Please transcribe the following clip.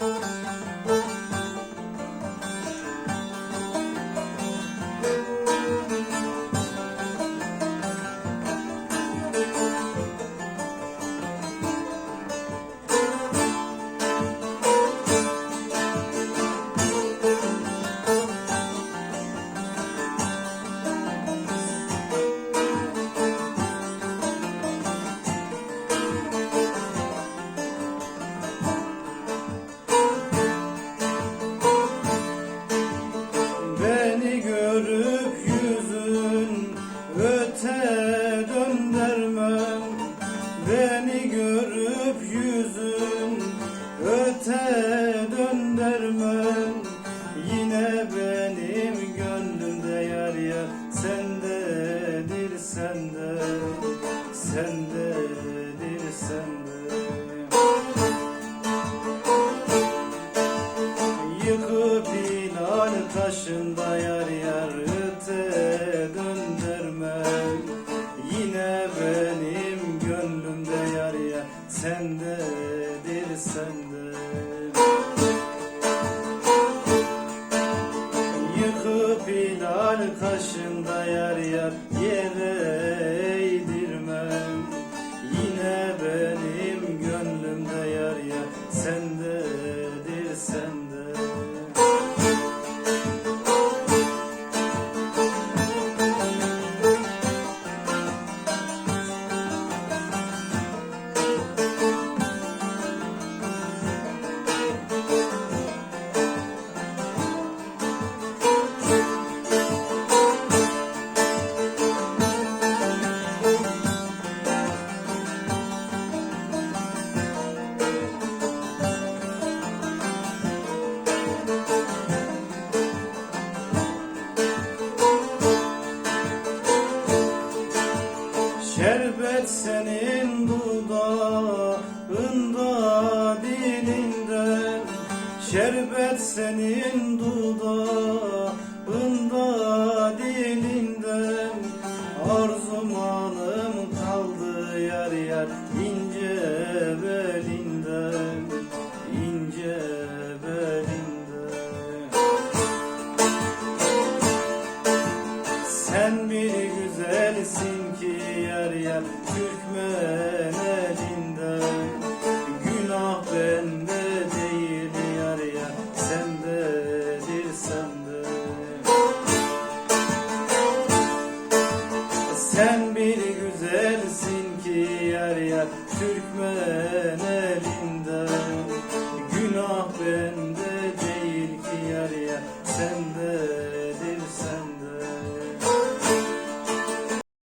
Beni Beni görüp yüzün öte döndürmem Yine benim gönlümde yer yer sendedir sende Sendedir sende. Yıkıp inan taşında yar yar öte yar sendedir sende. Yıkıp inan taşında yar yar yere Şerbet senin dudağında dilinde. Şerbet senin dudağında dilinde yer Türkmen elinde. Günah bende değil yar yar Sendedir sende. Sen bir güzelsin ki yer yer Türkmen elinde. Günah bende değil ki yar yar Sende